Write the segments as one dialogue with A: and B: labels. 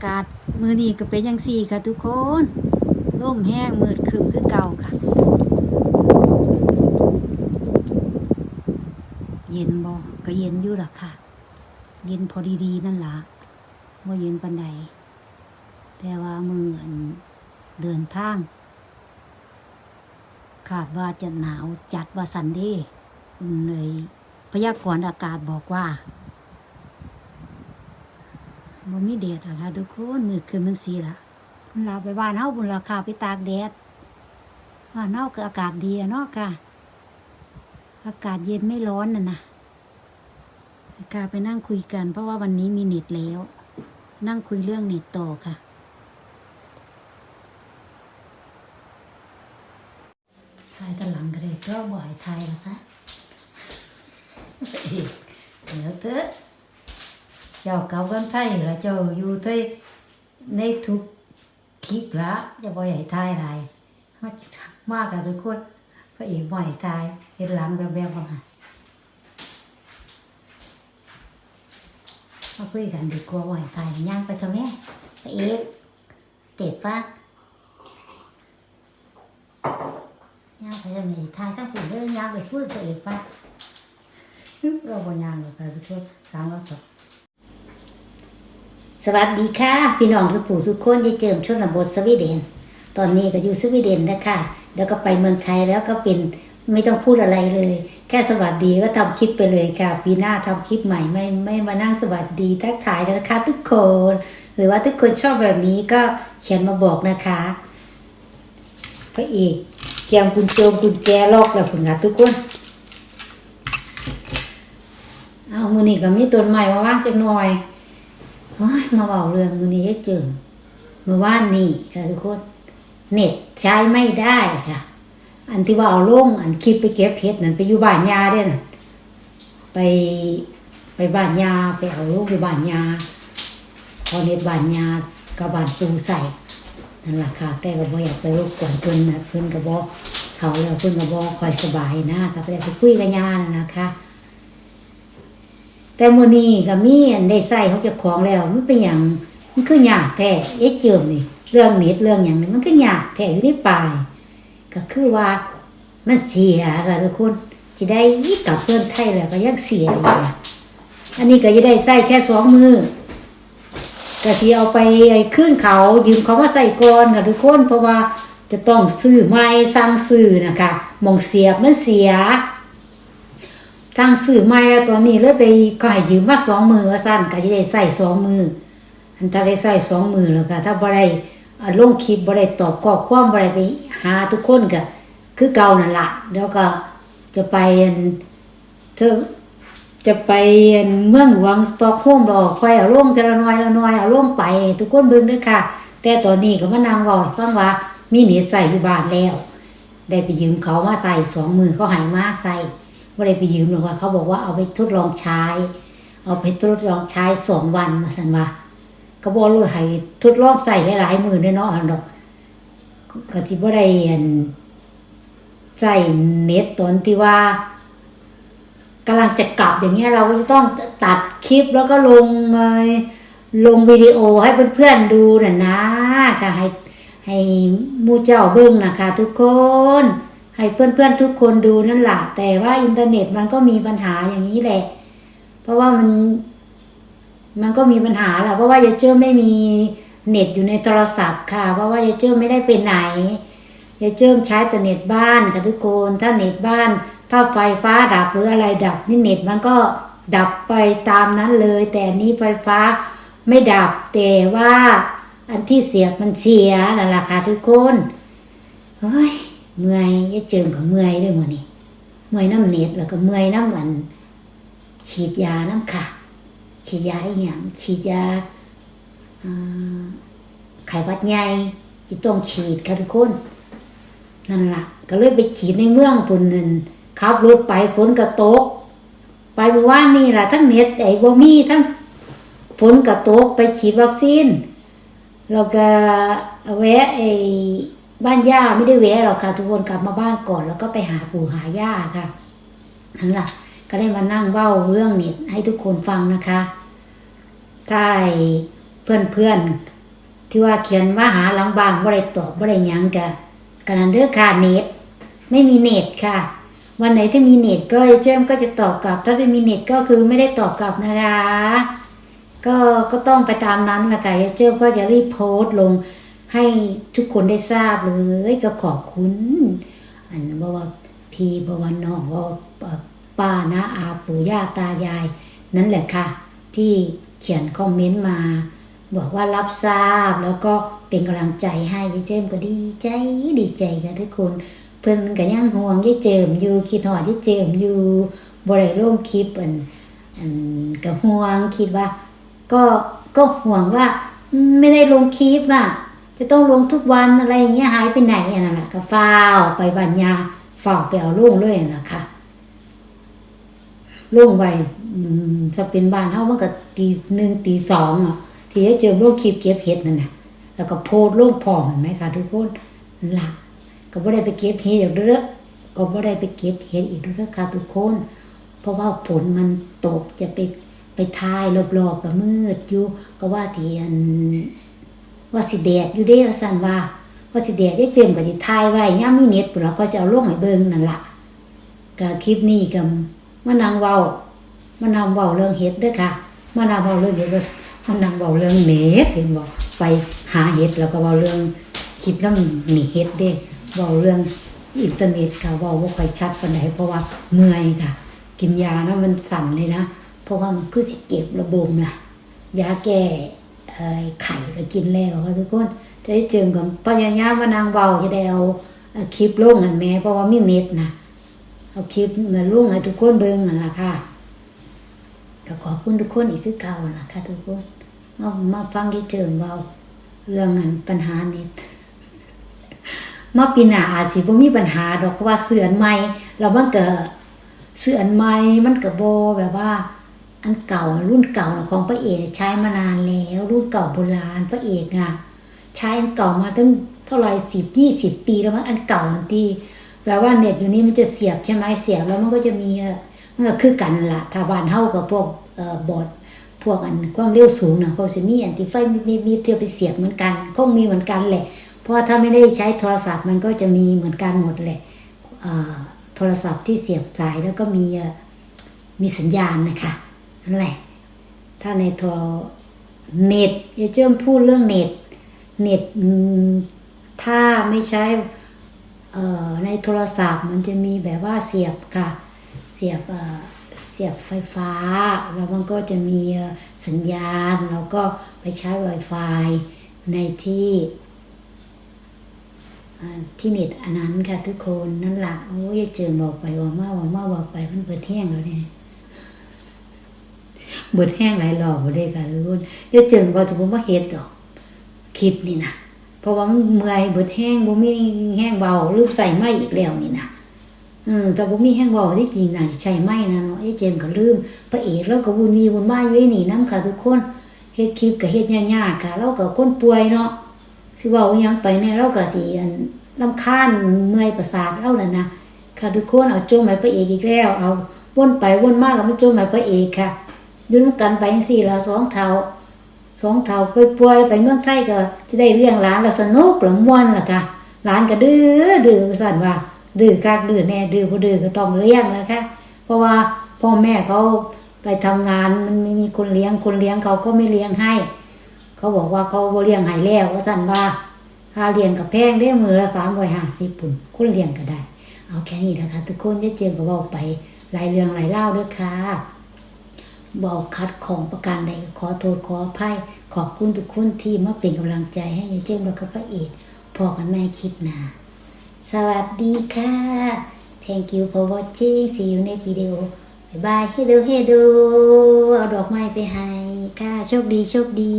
A: ากาศมือนี้ก็เป็นยังสี่ค่ะทุกคนร่มแห้งมืดครึมคือเก่าค่ะ เย็นบ่ก็เย็นอยู่ล่ะค่ะ เย็นพอดีๆนั่นล่ะว่าเย็นปันใดแต่ว่ามือนเดินทาง ขาดว่าจะหนาวจัดว่าสันเดีเลยพยากรณ์อากาศบอกว่า บ่มีแดดอะค่ะทุกคนมืดคืนมันสีละบุญลาไปบ้านเฮาบุญลาข่าวไปตากแดดบ้านเฮาก็อากาศดีเนาะค่ะ อากาศเย็นไม่ร้อนน่ะนะกาไปนั่งคุยกัน เพราะว่าวันนี้มีเน็ตแล้ว นั่งคุยเรื่องเน็ตต่อค่ะ ถ่ายตะหลังก็ได้ก็บ่อยถ่ายละซะเดี๋ยวเถอะ เจ้าเก่ากันไทยละเจ้าอยู่ไทยในทุกคลิปละจะบ่ใหญ่ทายไรมามากกับทุกคนพระเอกบ่อยทายเห็นหลังแบบแบบว่ามาคุยกันดีกว่าบ่อยทายย่างไปเถอะแม่พระเอกเต็บปะย่างไปเถอะแม่ทายตั้งแต่เรื่องย่างไปพูดพระเอกปะเราบ่ย่างหรอกค่ะทุกคนถามว่าจบ สวัสดีค่ะ พี่น้องทุกผู้ทุกคนจะเจิมชนบทสวีเดน ตอนนี้ก็อยู่สวีเดนนะคะเดี๋ยวก็ไปเมืองไทยแล้วก็เป็นไม่ต้องพูดอะไรเลย แค่สวัสดีก็ทำคลิปไปเลยค่ะ ปีหน้าทำคลิปใหม่ไม่ไม่มานั่งสวัสดีทักทายแล้วนะคะ ทุกคน หรือว่าทุกคนชอบแบบนี้ก็เขียนมาบอกนะคะพระเอกเกียมกุญเจงกุญแจลอกแล้วคุณค่ะทุกคนเอามือนี่ก็มีต้นใหม่มาว่างจังหน่อย โอ้ยมาเบาเรื่องมือนี้ให้เจิมเมื่อวานนี่ค่ะทุกคน เน็ตใช้ไม่ได้ค่ะ อันที่ว่าเอาลงอันคลิปไปเก็บเพชรนั่นไปอยู่บ้านยาเด้น่ะไปไปบ้านยาไปเอาลูกไปบ้านยาพอเน็ตบ้านยากับบ้านปูใส่นั่นแหละค่ะแต่ก็บ่อยากไปรบกวนเพิ่นนะเพิ่นก็บอกเขาแล้วเพิ่นก็บอกคอยสบายนะก็ไปได้ไปคุยกับยาน่ะนะคะ แต่มื้อนี้ก็มีอันได้ใส่เขาเจะของแล้ว มันเป็นหยังมันคือยากแท้เอ๊ะเจิมนี่ เรื่องเน็ตเรื่องหยังนี่มันคือยากแท้อยู่ในป่ายก็คือว่ามันเสียค่ะทุกคนสิได้กลับเพื่อนไทยแล้วก็ยังเสียอยู่นะอันนี้ก็จะได้ใส่แค่สองมือก็สิเอาไปขึ้นเขายืมเขามาใส่ก่อนค่ะทุกคนเพราะว่าจะต้องซื้อไม้สั่งซื้อนะคะมองเสียบมันเสีย ทางสื่อไม่แล้วตอนนี้เลยไปก็ให้ยืมมาสองมือว่าสั้นก็จะได้ใส่สองมือ อันถ้าได้ใส่สองมือแล้วก็ถ้าบ่ได้อ่าลงคลิปบ่ได้ตอบข้อความบ่ได้ไปหาทุกคนก็คือเก่านั่นละแล้วก็จะไปอันเธอจะไปอันเมืองหลวงสตอกโฮมดอคอยเอาล่งทีละน้อยละน้อยเอาล่งไป ทุกคนเบิ่งด้วยค่ะ แต่ตอนนี้ก็มานั่งว้าให้ฟังว่ามีเน็ตใส่อยู่บ้านแล้ว ได้ไปยืมเขามาใส่สองมือเขาให้มาใส่ ไม่ได้ไปยืมหรอกว่าเขาบอกว่าเอาไปทดลองใช้ เอาไปทดลองใช้สองวันมาสันว่าก็บอกเลยให้ทดลองใส่หลายๆมือด้วยเนาะอันดอกก็ที่บ่ได้อันใส่เน็ตตอนที่ว่ากำลังจะกลับอย่างเงี้ยเราก็จะต้องตัดคลิปแล้วก็ลงลงวิดีโอให้เพื่อนๆดูน่ะนะค่ะให้ให้มูเจ้าเบิ้งนะคะทุกคน ให้เพื่อนๆทุกคนดูนั่นแหละแต่ว่าอินเทอร์เน็ตมันก็มีปัญหาอย่างนี้แหละ เพราะว่ามัน มันก็มีปัญหาแหละเพราะว่ายายเจ้าไม่มีเน็ตอยู่ในโทรศัพท์ค่ะ เพราะว่ายายเจ้าไม่ได้ไปไหนยายเจ้าใช้แต่เน็ตบ้านค่ะทุกคน ถ้าเน็ตบ้าน ถ้าไฟฟ้าดับหรืออะไรดับนี่เน็ตมันก็ดับไปตามนั้นเลย แต่นนี้ไฟฟ้าไม่ดับแต่ว่าอันที่เสียบมันเสียนั่นแหละค่ะทุกคนเฮ้ย เมื่อยยายเจิมกับเมื่อยด้วยมือนี้เมื่อยน้ำเน็ตแล้วก็เมื่อยน้ำมัน ฉีดยาน้ำค่ะ ฉีดยาอีหยังฉีดยาไข้หวัดใหญ่ที่ต้องฉีดค่ะทุกคนนั่นล่ะ ก็เลยไปฉีดในเมืองปุ่นนั่นขับรถไปฝนกระตก ไปเมื่อวานนี่ล่ะทั้งเน็ตไอ้บ่มีทั้งฝนกระตกไปฉีดวัคซีนแล้วก็แวะไอ้ บ้านย่าไม่ได้แวะหรอกค่ะ ทุกคนกลับมาบ้านก่อนแล้วก็ไปหาปู่หาย่าค่ะนั่นแหละก็ได้มานั่งเว้าเรื่องเน็ตให้ทุกคนฟังนะคะถ้าเพื่อนเพื่อนๆที่ว่าเขียนว่าหาหลังบ้านบ่ได้ตอบบ่ได้ยังกะกันนั้นเด้อค่ะเน็ตไม่มีเน็ตค่ะ วันไหนที่มีเน็ตก็เจ้มก็จะตอบกลับ ถ้าไม่มีเน็ตก็คือไม่ได้ตอบกลับนะคะก็ก็ต้องไปตามนั้นละค่ะเจ้มก็จะรีบโพสต์ลง ให้ทุกคนได้ทราบเลยก็ขอบคุณ อันบอกว่าพี่บอกว่าน้องว่าป้านะอาปู่ย่าตายาย นั่นแหละค่ะ ที่เขียนคอมเมนต์มา บอกว่ารับทราบแล้วก็เป็นกำลังใจให้ยายเจิมก็ดีใจดีใจกันทุกคน เพิ่นก็ยังห่วงยายเจิมอยู่คิดหอดยายเจิมอยู่บ่ได้ลงคลิปอันอันก็ห่วงคิดว่า ก็ก็ห่วงว่าไม่ได้ลงคลิปอะ จะต้องลงทุกวันอะไรอย่างเงี้ยหายไปไหนอันนั้นะก็ฟ้าวไปบัญญาฝ้าไปเอาลูกเลยนะค่ะล่วงไปถ้าเป็นบ้านเฮามันก็ตีหนึ่งตีสองอะที่จะเจอโรคคลิปเก็บเห็ดนั่นนะแล้วก็โพดโรคพร้อมเห็นไหมคะทุกคนนั่นล่ะก็บ่ได้ไปเก็บเห็ดอีกเด้อก็บ่ได้ไปเก็บเห็ดอีกเด้อค่ะทุกคน เพราะว่าฝนมันตกจะไปไปทายรอบๆก็มืดอยู่ ก็ว่าที่อัน ว่าสิแดดอยู่เด้ว่าซั่นว่าว่าสิแดดได้เตรียมก็สิทายไว้ย่ามมีเน็ตพุ่นแล้วก็จะเอาลงให้เบิ่งนั่นล่ะก็คลิปนี้ก็มานางเว้ามานางเว้าเรื่องเฮ็ดเด้อค่ะมานางเว้าเรื่องเฮ็ดเด้อมานางเว้าเรื่องเน็ตเห็นบ่ไปหาเฮ็ดแล้วก็เว้าเรื่องคลิปนำนี่เฮ็ดเด้เว้าเรื่องอินเทอร์เน็ตค่ะเว้าบ่ค่อยชัดปานใดเพราะว่าเมื่อยค่ะ กินยานะมันสั่นเลยนะ เพราะว่ามันคือสิเก็บระบบนะยาแก่ ไข้ก็กินแล้วค่ะทุกคนจะได้เจิมกับพยายามมานางเว้าจะได้เอาคลิปลงหันแม่เพราะว่ามีเน็ตนะเอาคลิปมาลงให้ทุกคนเบิ่งนั่นแหละค่ะก็ขอบคุณทุกคนอีกคือเก่าน่ะค่ะทุกคนมามาฟังที่เจิมเบาเรื่องอันปัญหาเนี้มาปีหน้าอาจสิบ่มีปัญหาดอกเพราะว่าเสื่อนใหม่แล้วมันก็เสื่อนใหม่มันก็บ่แบบว่า อันเก่ารุ่นเก่าของพระเอกใช้มานานแล้ว รุ่นเก่าโบราณพระเอกอะใช้อันเก่ามาตั้งเท่าไหร่สิบยี่สิบปีแล้วมั้งอันเก่าอันที่แปลว่าเน็ตอยู่นี้มันจะเสียบใช่ไหมเสียบแล้วมันก็จะมีมันก็คือกันล่ะถ้าบานเฮากับพวกเอ่อบอดพวกอันความเร็วสูงนะเขาสิมีอันที่ไฟมีมีมีเทียวไปเสียบเหมือนกันคงมีเหมือนกันแหละ เพราะถ้าไม่ได้ใช้โทรศัพท์มันก็จะมีเหมือนกันหมดแหละเอ่อโทรศัพท์ที่เสียบสายแล้วก็มีมีสัญญาณนะคะ นั่นแหละ ถ้าในโทรเน็ตอย่าเจิ้มพูดเรื่องเน็ต เน็ตถ้าไม่ใช่ในโทรศัพท์มันจะมีแบบว่าเสียบค่ะ เสียบเสียบไฟฟ้า แล้วมันก็จะมีสัญญาณ แล้วก็ไปใช้ Wi-Fi ในที่ที่เน็ตอันนั้นค่ะทุกคนนั่นหละโอ้ยเจอบอกไปว่ามาว่ามาว่าไปมันเปิดแห้งแล้วเนี่ย เบิดแห้งหลายรอบบ่ได้ค่ะทุกคนจะเจอบ่สมมติว่าเฮ็ดดอกคลิปนี่นะเพราะว่ามันเมื่อยเบิดแห้งบ่มีแห้งเบาหรือใส่ไม้อีกแล้วนี่นะเออแต่บ่มีแห้งเบาที่จริงน่ะใช้ไม้นะเนาะไอ้เจมก็ลืมพระเอกแล้วก็วุ่นวีวุ่นวายอยู่ไอ้นี่นํค่ะทุกคนเฮ็ดคลิปก็เฮ็ดยากๆค่ะเราก็คนป่วยเนาะสิเว้าหยังไปแน่เราก็สิอันรำคาญเมื่อยประสาทเรานั่นนะค่ะทุกคนเอาโจมให้พระเอกอีกแล้ว เอาวนไปวนมาก็มาโจมให้พระเอกค่ะ ยู่นกันไปจังซี่ละสองเท่าสองเท่าป่วยๆไปเมืองไทยก็จะได้เลี้ยงหลานล้วสนุกแล้วม่วนล่ะค่ะหลานก็ดื้อดื้อว่าซั่นว่าดื้อคักดื้อแน่ดื้อบ่ดื้อก็ต้องเลี้ยงแล้วค่ะเพราะว่าพ่อแม่เขาไปทำงานมันไม่มีคนเลี้ยงคนเลี้ยงเขาก็ไม่เลี้ยงให้ เขาบอกว่าเขาบ่เลี้ยงให้แล้วว่าซั่นว่าค่าเลี้ยงกับแพงเด้มือละ350ปุ่นคนเลี้ยงก็ได้ เอาแค่นี้นะคะทุกคนจะเจอก็เว้าไปหลายเรื่องหลายเล่าเด้อค่ะ บอกคัดของประการใดขอโทษขออภัยขอบคุณทุกคนที่มาเป็นกำลังใจให้ยายเจ้มแล้วก็พระเอกพอกันแม่คลิปหนาสวัสดีค่ะ thank you for watching see you next video บายบายให้ดูให้ดูเอาดอกไม้ไปให้ค่ะโชคดีโชคดี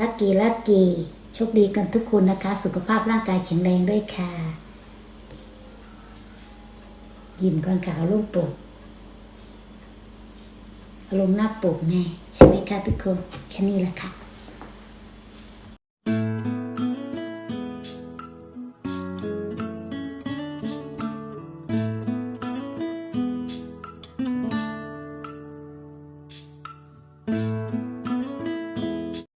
A: ลัคกี้ลัคกี้โชคดีกันทุกคนนะคะ สุขภาพร่างกายแข็งแรงด้วยค่ะ ยิ้มก่อนค่ะเอาลูกปลุก อารมณ์หน้าปกไงใช่ไหมคะทุกคน แค่นี้แหละค่ะ